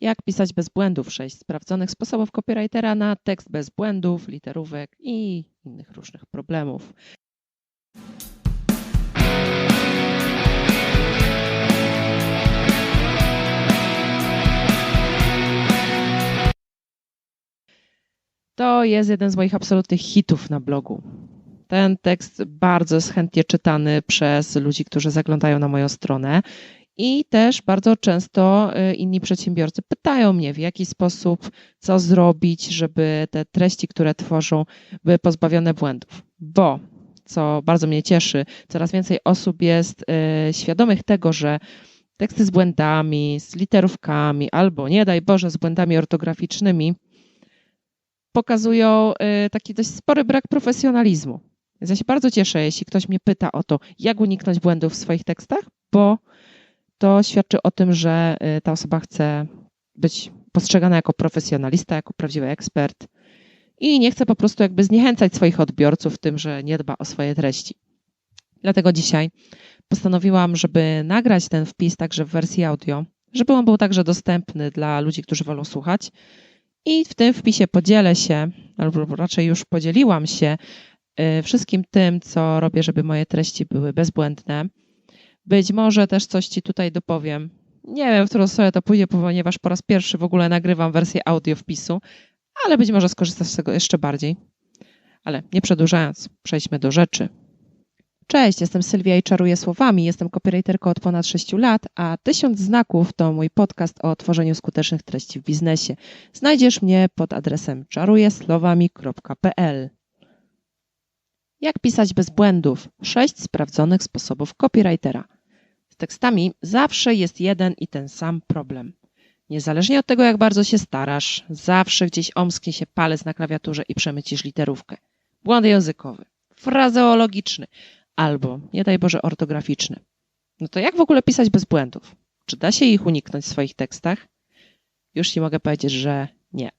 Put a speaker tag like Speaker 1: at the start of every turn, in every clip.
Speaker 1: Jak pisać bez błędów? 6 sprawdzonych sposobów copywritera na tekst bez błędów, literówek i innych różnych problemów. To jest jeden z moich absolutnych hitów na blogu. Ten tekst bardzo jest chętnie czytany przez ludzi, którzy zaglądają na moją stronę. I też bardzo często y, inni przedsiębiorcy pytają mnie, w jaki sposób, co zrobić, żeby te treści, które tworzą, były pozbawione błędów. Bo, co bardzo mnie cieszy, coraz więcej osób jest y, świadomych tego, że teksty z błędami, z literówkami, albo nie daj Boże, z błędami ortograficznymi pokazują y, taki dość spory brak profesjonalizmu. Więc ja się bardzo cieszę, jeśli ktoś mnie pyta o to, jak uniknąć błędów w swoich tekstach, bo to świadczy o tym, że y, ta osoba chce być postrzegana jako profesjonalista, jako prawdziwy ekspert i nie chce po prostu jakby zniechęcać swoich odbiorców tym, że nie dba o swoje treści. Dlatego dzisiaj postanowiłam, żeby nagrać ten wpis także w wersji audio, żeby on był także dostępny dla ludzi, którzy wolą słuchać. I w tym wpisie podzielę się, albo raczej już podzieliłam się y, wszystkim tym, co robię, żeby moje treści były bezbłędne być może też coś Ci tutaj dopowiem. Nie wiem, w którą stronę to pójdzie, ponieważ po raz pierwszy w ogóle nagrywam wersję audio wpisu, ale być może skorzystasz z tego jeszcze bardziej. Ale nie przedłużając, przejdźmy do rzeczy. Cześć, jestem Sylwia i czaruję słowami. Jestem copywriterką od ponad 6 lat, a Tysiąc Znaków to mój podcast o tworzeniu skutecznych treści w biznesie. Znajdziesz mnie pod adresem czarujesłowami.pl. Jak pisać bez błędów? Sześć sprawdzonych sposobów copywritera. Tekstami zawsze jest jeden i ten sam problem. Niezależnie od tego, jak bardzo się starasz, zawsze gdzieś omsknie się palec na klawiaturze i przemycisz literówkę. Błąd językowy, frazeologiczny albo, nie daj Boże, ortograficzny. No to jak w ogóle pisać bez błędów? Czy da się ich uniknąć w swoich tekstach? Już Ci mogę powiedzieć, że nie.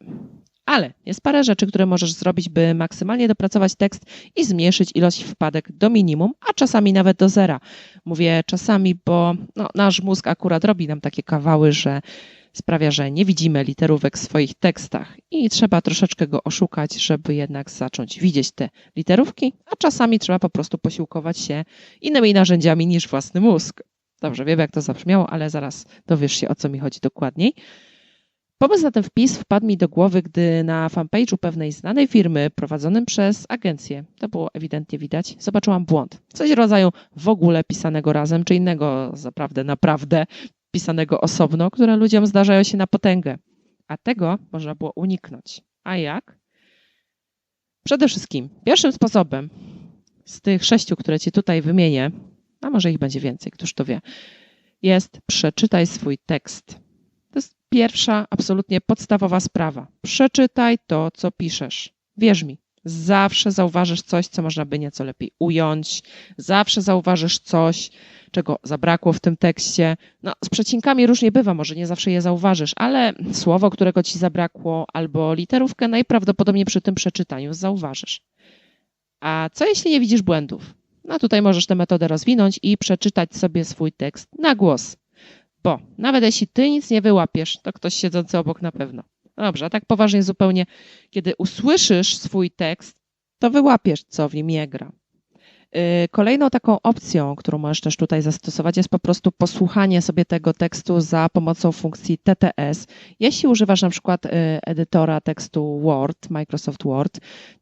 Speaker 1: Ale jest parę rzeczy, które możesz zrobić, by maksymalnie dopracować tekst i zmniejszyć ilość wpadek do minimum, a czasami nawet do zera. Mówię czasami, bo no, nasz mózg akurat robi nam takie kawały, że sprawia, że nie widzimy literówek w swoich tekstach i trzeba troszeczkę go oszukać, żeby jednak zacząć widzieć te literówki, a czasami trzeba po prostu posiłkować się innymi narzędziami niż własny mózg. Dobrze, wiem jak to zabrzmiało, ale zaraz dowiesz się o co mi chodzi dokładniej. Pomysł na ten wpis wpadł mi do głowy, gdy na fanpage'u pewnej znanej firmy prowadzonym przez agencję, to było ewidentnie widać, zobaczyłam błąd. Coś w rodzaju w ogóle pisanego razem, czy innego zaprawdę, naprawdę pisanego osobno, które ludziom zdarzają się na potęgę. A tego można było uniknąć. A jak? Przede wszystkim, pierwszym sposobem z tych sześciu, które Ci tutaj wymienię, a może ich będzie więcej, któż to wie, jest przeczytaj swój tekst. Pierwsza, absolutnie podstawowa sprawa. Przeczytaj to, co piszesz. Wierz mi, zawsze zauważysz coś, co można by nieco lepiej ująć, zawsze zauważysz coś, czego zabrakło w tym tekście. No, z przecinkami różnie bywa, może nie zawsze je zauważysz, ale słowo, którego ci zabrakło, albo literówkę najprawdopodobniej przy tym przeczytaniu zauważysz. A co jeśli nie widzisz błędów? No tutaj możesz tę metodę rozwinąć i przeczytać sobie swój tekst na głos. Bo nawet jeśli ty nic nie wyłapiesz, to ktoś siedzący obok na pewno. No dobrze, a tak poważnie zupełnie, kiedy usłyszysz swój tekst, to wyłapiesz, co w nim nie gra. Y, kolejną taką opcją, którą możesz też tutaj zastosować, jest po prostu posłuchanie sobie tego tekstu za pomocą funkcji TTS. Jeśli używasz na przykład y, edytora tekstu Word, Microsoft Word,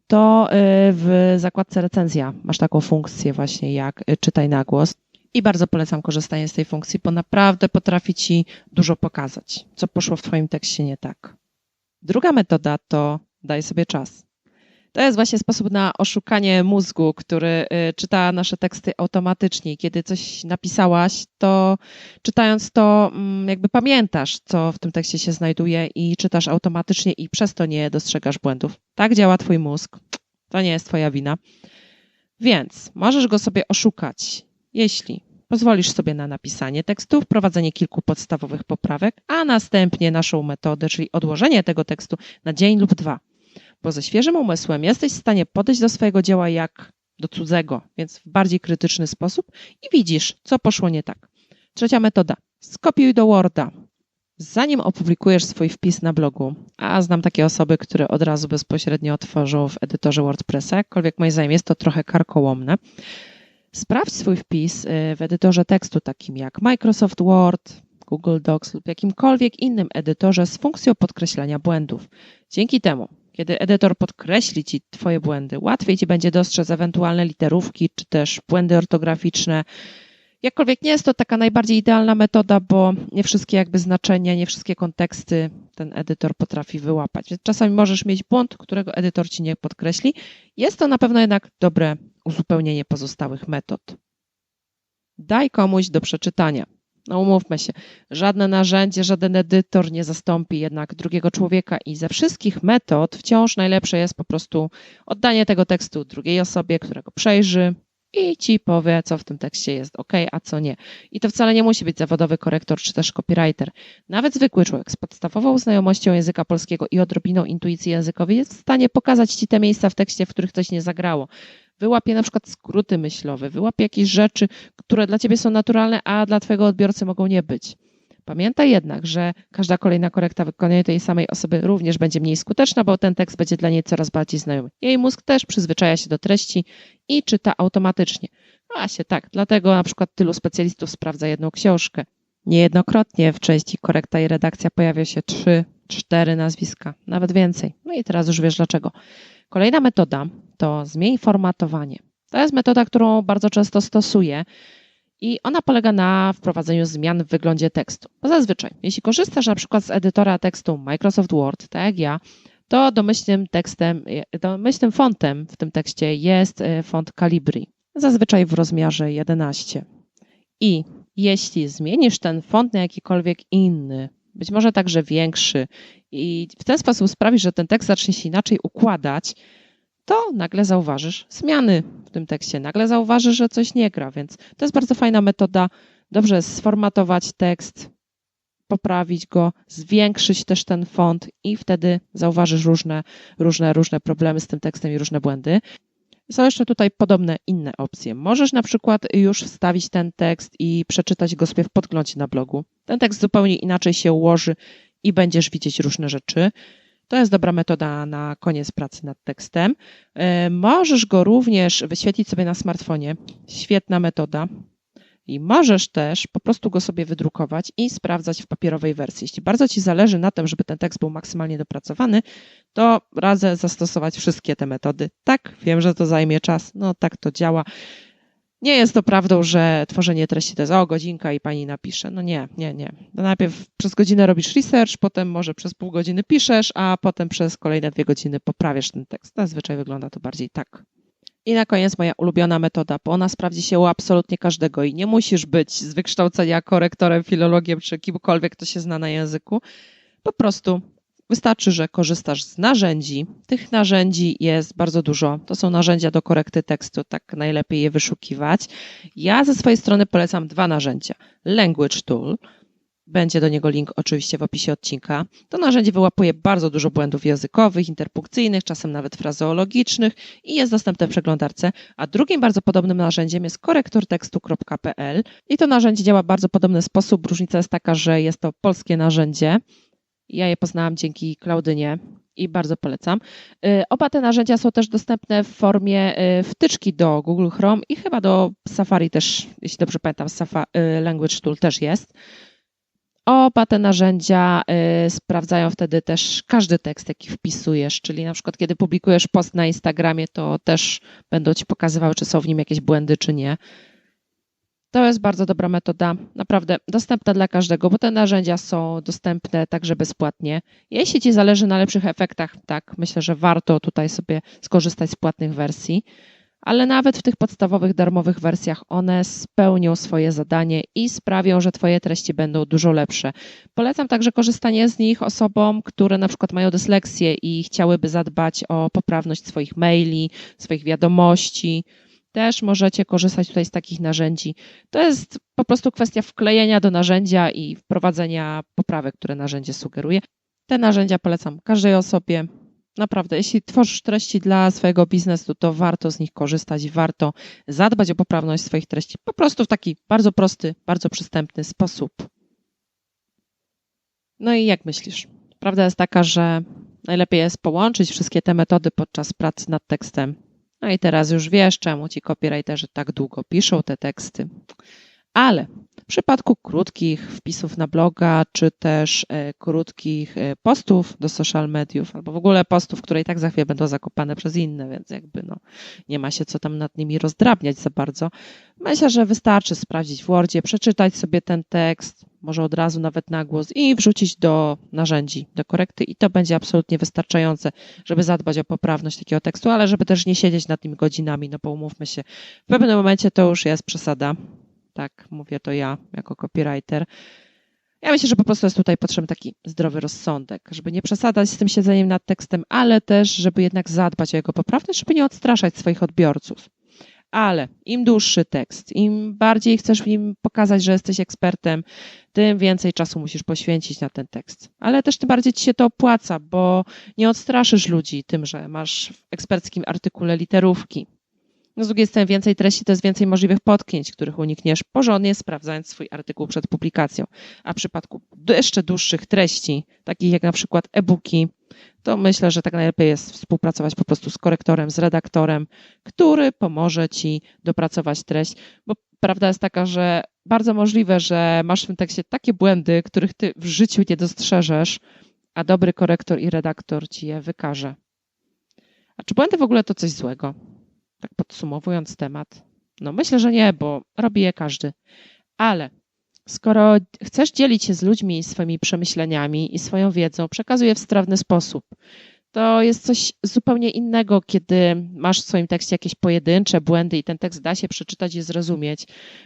Speaker 1: to y, w zakładce recenzja masz taką funkcję właśnie jak czytaj na głos. I bardzo polecam korzystanie z tej funkcji, bo naprawdę potrafi Ci dużo pokazać, co poszło w Twoim tekście nie tak. Druga metoda to daj sobie czas. To jest właśnie sposób na oszukanie mózgu, który y, czyta nasze teksty automatycznie. Kiedy coś napisałaś, to czytając to, mm, jakby pamiętasz, co w tym tekście się znajduje i czytasz automatycznie i przez to nie dostrzegasz błędów. Tak działa Twój mózg. To nie jest Twoja wina. Więc możesz go sobie oszukać jeśli pozwolisz sobie na napisanie tekstu, wprowadzenie kilku podstawowych poprawek, a następnie naszą metodę, czyli odłożenie tego tekstu na dzień lub dwa. Bo ze świeżym umysłem jesteś w stanie podejść do swojego dzieła jak do cudzego, więc w bardziej krytyczny sposób i widzisz, co poszło nie tak. Trzecia metoda. Skopiuj do Worda. Zanim opublikujesz swój wpis na blogu, a znam takie osoby, które od razu bezpośrednio otworzą w edytorze WordPressa, jakkolwiek moim zdaniem jest to trochę karkołomne, sprawdź swój wpis y, w edytorze tekstu takim jak Microsoft Word, Google Docs lub jakimkolwiek innym edytorze z funkcją podkreślania błędów. Dzięki temu, kiedy edytor podkreśli Ci Twoje błędy, łatwiej Ci będzie dostrzec ewentualne literówki czy też błędy ortograficzne, Jakkolwiek nie jest to taka najbardziej idealna metoda, bo nie wszystkie jakby znaczenia, nie wszystkie konteksty ten edytor potrafi wyłapać. Więc czasami możesz mieć błąd, którego edytor ci nie podkreśli. Jest to na pewno jednak dobre uzupełnienie pozostałych metod. Daj komuś do przeczytania. No umówmy się, żadne narzędzie, żaden edytor nie zastąpi jednak drugiego człowieka i ze wszystkich metod wciąż najlepsze jest po prostu oddanie tego tekstu drugiej osobie, która go przejrzy, i ci powie, co w tym tekście jest ok, a co nie. I to wcale nie musi być zawodowy korektor czy też copywriter. Nawet zwykły człowiek z podstawową znajomością języka polskiego i odrobiną intuicji językowej jest w stanie pokazać ci te miejsca w tekście, w których coś nie zagrało. Wyłapie na przykład skróty myślowe, wyłapie jakieś rzeczy, które dla ciebie są naturalne, a dla twojego odbiorcy mogą nie być. Pamiętaj jednak, że każda kolejna korekta wykonania tej samej osoby również będzie mniej skuteczna, bo ten tekst będzie dla niej coraz bardziej znajomy. Jej mózg też przyzwyczaja się do treści i czyta automatycznie. Właśnie tak, dlatego na przykład tylu specjalistów sprawdza jedną książkę. Niejednokrotnie w części korekta i redakcja pojawia się trzy, cztery nazwiska, nawet więcej. No i teraz już wiesz dlaczego. Kolejna metoda to zmień formatowanie. To jest metoda, którą bardzo często stosuję i ona polega na wprowadzeniu zmian w wyglądzie tekstu. Bo zazwyczaj, jeśli korzystasz na przykład z edytora tekstu Microsoft Word, tak jak ja, to domyślnym tekstem, domyślnym fontem w tym tekście jest e, font Calibri, zazwyczaj w rozmiarze 11. I jeśli zmienisz ten font na jakikolwiek inny, być może także większy, i w ten sposób sprawisz, że ten tekst zacznie się inaczej układać, to nagle zauważysz zmiany w tym tekście, nagle zauważysz, że coś nie gra, więc to jest bardzo fajna metoda. Dobrze sformatować tekst, poprawić go, zwiększyć też ten font i wtedy zauważysz różne, różne, różne problemy z tym tekstem i różne błędy. Są jeszcze tutaj podobne inne opcje. Możesz na przykład już wstawić ten tekst i przeczytać go sobie w podglądzie na blogu. Ten tekst zupełnie inaczej się ułoży i będziesz widzieć różne rzeczy. To jest dobra metoda na koniec pracy nad tekstem. E, możesz go również wyświetlić sobie na smartfonie. Świetna metoda. I możesz też po prostu go sobie wydrukować i sprawdzać w papierowej wersji. Jeśli bardzo Ci zależy na tym, żeby ten tekst był maksymalnie dopracowany, to radzę zastosować wszystkie te metody. Tak, wiem, że to zajmie czas, no tak to działa. Nie jest to prawdą, że tworzenie treści to jest o godzinka i pani napisze. No nie, nie, nie. No najpierw przez godzinę robisz research, potem może przez pół godziny piszesz, a potem przez kolejne dwie godziny poprawiasz ten tekst. Zazwyczaj wygląda to bardziej tak. I na koniec moja ulubiona metoda, bo ona sprawdzi się u absolutnie każdego i nie musisz być z wykształcenia korektorem, filologiem czy kimkolwiek, kto się zna na języku. Po prostu Wystarczy, że korzystasz z narzędzi. Tych narzędzi jest bardzo dużo. To są narzędzia do korekty tekstu, tak najlepiej je wyszukiwać. Ja ze swojej strony polecam dwa narzędzia. Language Tool, będzie do niego link oczywiście w opisie odcinka. To narzędzie wyłapuje bardzo dużo błędów językowych, interpunkcyjnych, czasem nawet frazeologicznych i jest dostępne w przeglądarce. A drugim bardzo podobnym narzędziem jest korektortekstu.pl i to narzędzie działa w bardzo podobny sposób. Różnica jest taka, że jest to polskie narzędzie ja je poznałam dzięki Klaudynie i bardzo polecam. Y, oba te narzędzia są też dostępne w formie y, wtyczki do Google Chrome i chyba do Safari też, jeśli dobrze pamiętam, y, Language Tool też jest. Oba te narzędzia sprawdzają wtedy też każdy tekst, jaki wpisujesz, czyli na przykład kiedy publikujesz post na Instagramie, to też będą ci pokazywały, czy są w nim jakieś błędy, czy nie. To jest bardzo dobra metoda, naprawdę dostępna dla każdego, bo te narzędzia są dostępne także bezpłatnie. Jeśli Ci zależy na lepszych efektach, tak, myślę, że warto tutaj sobie skorzystać z płatnych wersji, ale nawet w tych podstawowych, darmowych wersjach one spełnią swoje zadanie i sprawią, że Twoje treści będą dużo lepsze. Polecam także korzystanie z nich osobom, które na przykład mają dysleksję i chciałyby zadbać o poprawność swoich maili, swoich wiadomości też możecie korzystać tutaj z takich narzędzi. To jest po prostu kwestia wklejenia do narzędzia i wprowadzenia poprawek, które narzędzie sugeruje. Te narzędzia polecam każdej osobie. Naprawdę, jeśli tworzysz treści dla swojego biznesu, to warto z nich korzystać, warto zadbać o poprawność swoich treści po prostu w taki bardzo prosty, bardzo przystępny sposób. No i jak myślisz? Prawda jest taka, że najlepiej jest połączyć wszystkie te metody podczas pracy nad tekstem. No i teraz już wiesz, czemu ci copywriterzy tak długo piszą te teksty. Ale w przypadku krótkich wpisów na bloga, czy też e, krótkich e, postów do social mediów, albo w ogóle postów, które i tak za chwilę będą zakopane przez inne, więc jakby no, nie ma się co tam nad nimi rozdrabniać za bardzo. Myślę, że wystarczy sprawdzić w Wordzie, przeczytać sobie ten tekst, może od razu nawet na głos i wrzucić do narzędzi, do korekty i to będzie absolutnie wystarczające, żeby zadbać o poprawność takiego tekstu, ale żeby też nie siedzieć nad nim godzinami, no bo umówmy się, w pewnym momencie to już jest przesada tak mówię to ja jako copywriter. Ja myślę, że po prostu jest tutaj potrzebny taki zdrowy rozsądek, żeby nie przesadzać z tym siedzeniem nad tekstem, ale też, żeby jednak zadbać o jego poprawność, żeby nie odstraszać swoich odbiorców. Ale im dłuższy tekst, im bardziej chcesz w nim pokazać, że jesteś ekspertem, tym więcej czasu musisz poświęcić na ten tekst. Ale też tym bardziej ci się to opłaca, bo nie odstraszysz ludzi tym, że masz w eksperckim artykule literówki, z drugiej strony więcej treści to jest więcej możliwych potknięć, których unikniesz porządnie sprawdzając swój artykuł przed publikacją. A w przypadku jeszcze dłuższych treści, takich jak na przykład e-booki, to myślę, że tak najlepiej jest współpracować po prostu z korektorem, z redaktorem, który pomoże ci dopracować treść, bo prawda jest taka, że bardzo możliwe, że masz w tym tekście takie błędy, których ty w życiu nie dostrzeżesz, a dobry korektor i redaktor ci je wykaże. A czy błędy w ogóle to coś złego? Tak podsumowując temat, no myślę, że nie, bo robi je każdy. Ale skoro chcesz dzielić się z ludźmi swoimi przemyśleniami i swoją wiedzą, przekazuj je w strawny sposób. To jest coś zupełnie innego, kiedy masz w swoim tekście jakieś pojedyncze błędy i ten tekst da się przeczytać i zrozumieć.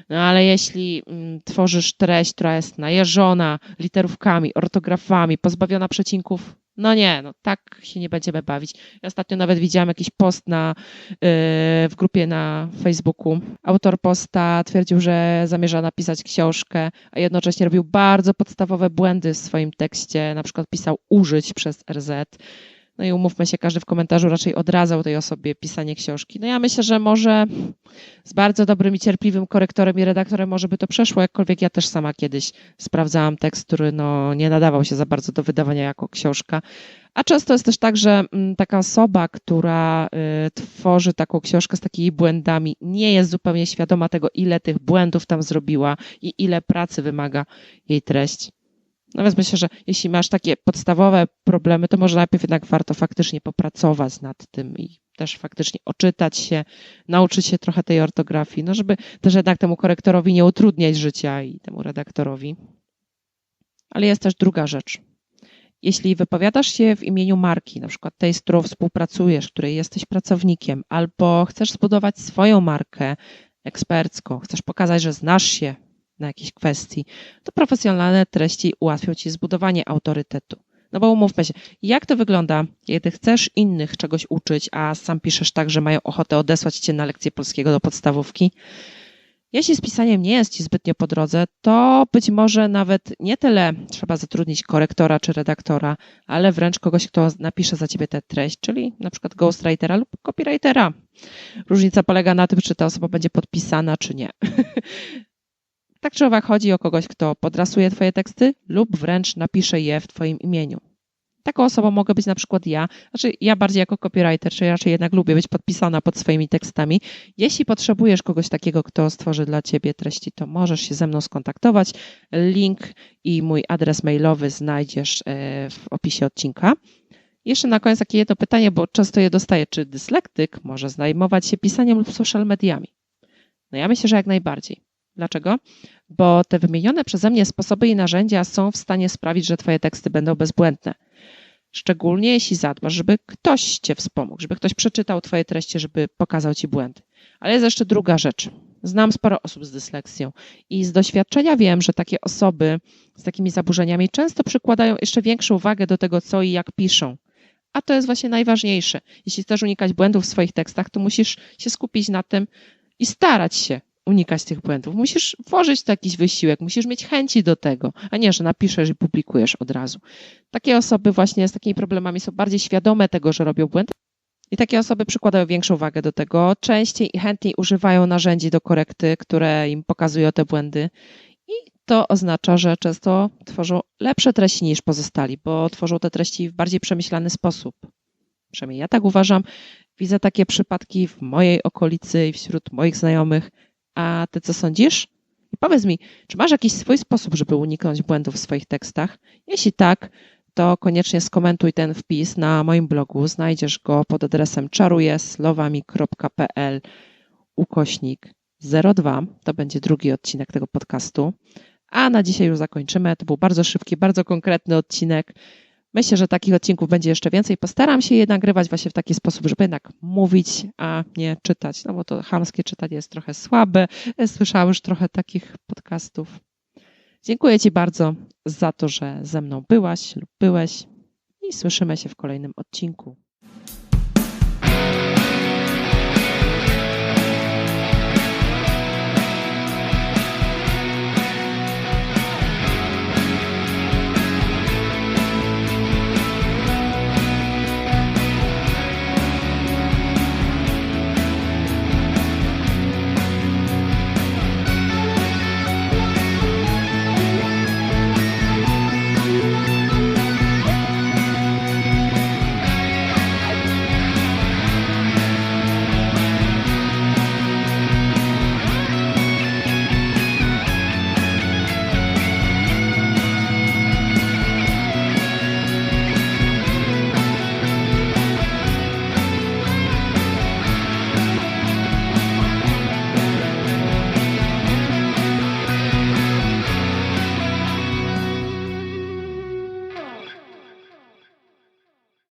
Speaker 1: No ale jeśli mm, tworzysz treść, która jest najeżona literówkami, ortografami, pozbawiona przecinków, no nie, no tak się nie będziemy bawić. Ja ostatnio nawet widziałam jakiś post na, yy, w grupie na Facebooku. Autor posta twierdził, że zamierza napisać książkę, a jednocześnie robił bardzo podstawowe błędy w swoim tekście. Na przykład pisał użyć przez RZ no i umówmy się, każdy w komentarzu raczej odradzał tej osobie pisanie książki. No ja myślę, że może z bardzo dobrym i cierpliwym korektorem i redaktorem może by to przeszło, jakkolwiek ja też sama kiedyś sprawdzałam tekst, który no, nie nadawał się za bardzo do wydawania jako książka. A często jest też tak, że mm, taka osoba, która y, tworzy taką książkę z takimi błędami, nie jest zupełnie świadoma tego, ile tych błędów tam zrobiła i ile pracy wymaga jej treść. Więc myślę, że jeśli masz takie podstawowe problemy, to może najpierw jednak warto faktycznie popracować nad tym i też faktycznie oczytać się, nauczyć się trochę tej ortografii, no żeby też jednak temu korektorowi nie utrudniać życia i temu redaktorowi. Ale jest też druga rzecz. Jeśli wypowiadasz się w imieniu marki, na przykład tej, z którą współpracujesz, której jesteś pracownikiem, albo chcesz zbudować swoją markę ekspercką, chcesz pokazać, że znasz się na jakiejś kwestii, to profesjonalne treści ułatwią Ci zbudowanie autorytetu. No bo umówmy się, jak to wygląda, kiedy chcesz innych czegoś uczyć, a sam piszesz tak, że mają ochotę odesłać Cię na lekcję polskiego do podstawówki? Jeśli z pisaniem nie jest Ci zbytnio po drodze, to być może nawet nie tyle trzeba zatrudnić korektora czy redaktora, ale wręcz kogoś, kto napisze za Ciebie tę treść, czyli na przykład ghostwritera lub copywritera. Różnica polega na tym, czy ta osoba będzie podpisana, czy nie. Tak czy owak chodzi o kogoś, kto podrasuje Twoje teksty lub wręcz napisze je w Twoim imieniu. Taką osobą mogę być na przykład ja, znaczy ja bardziej jako copywriter, czy raczej jednak lubię być podpisana pod swoimi tekstami. Jeśli potrzebujesz kogoś takiego, kto stworzy dla Ciebie treści, to możesz się ze mną skontaktować. Link i mój adres mailowy znajdziesz e, w opisie odcinka. Jeszcze na koniec takie jedno pytanie, bo często je dostaję. Czy dyslektyk może zajmować się pisaniem lub social mediami? No ja myślę, że jak najbardziej. Dlaczego? Bo te wymienione przeze mnie sposoby i narzędzia są w stanie sprawić, że Twoje teksty będą bezbłędne. Szczególnie jeśli zadbasz, żeby ktoś Cię wspomógł, żeby ktoś przeczytał Twoje treści, żeby pokazał Ci błędy. Ale jest jeszcze druga rzecz. Znam sporo osób z dysleksją i z doświadczenia wiem, że takie osoby z takimi zaburzeniami często przykładają jeszcze większą uwagę do tego, co i jak piszą. A to jest właśnie najważniejsze. Jeśli chcesz unikać błędów w swoich tekstach, to musisz się skupić na tym i starać się unikać tych błędów. Musisz włożyć jakiś wysiłek, musisz mieć chęci do tego, a nie, że napiszesz i publikujesz od razu. Takie osoby właśnie z takimi problemami są bardziej świadome tego, że robią błędy. I takie osoby przykładają większą wagę do tego, częściej i chętniej używają narzędzi do korekty, które im pokazują te błędy. I to oznacza, że często tworzą lepsze treści niż pozostali, bo tworzą te treści w bardziej przemyślany sposób. Przynajmniej ja tak uważam. Widzę takie przypadki w mojej okolicy i wśród moich znajomych. A ty co sądzisz? I powiedz mi, czy masz jakiś swój sposób, żeby uniknąć błędów w swoich tekstach? Jeśli tak, to koniecznie skomentuj ten wpis na moim blogu. Znajdziesz go pod adresem czarujesłowami.pl ukośnik 02. To będzie drugi odcinek tego podcastu. A na dzisiaj już zakończymy. To był bardzo szybki, bardzo konkretny odcinek. Myślę, że takich odcinków będzie jeszcze więcej. Postaram się je nagrywać właśnie w taki sposób, żeby jednak mówić, a nie czytać, no bo to chamskie czytanie jest trochę słabe. Słyszałam już trochę takich podcastów. Dziękuję Ci bardzo za to, że ze mną byłaś lub byłeś i słyszymy się w kolejnym odcinku.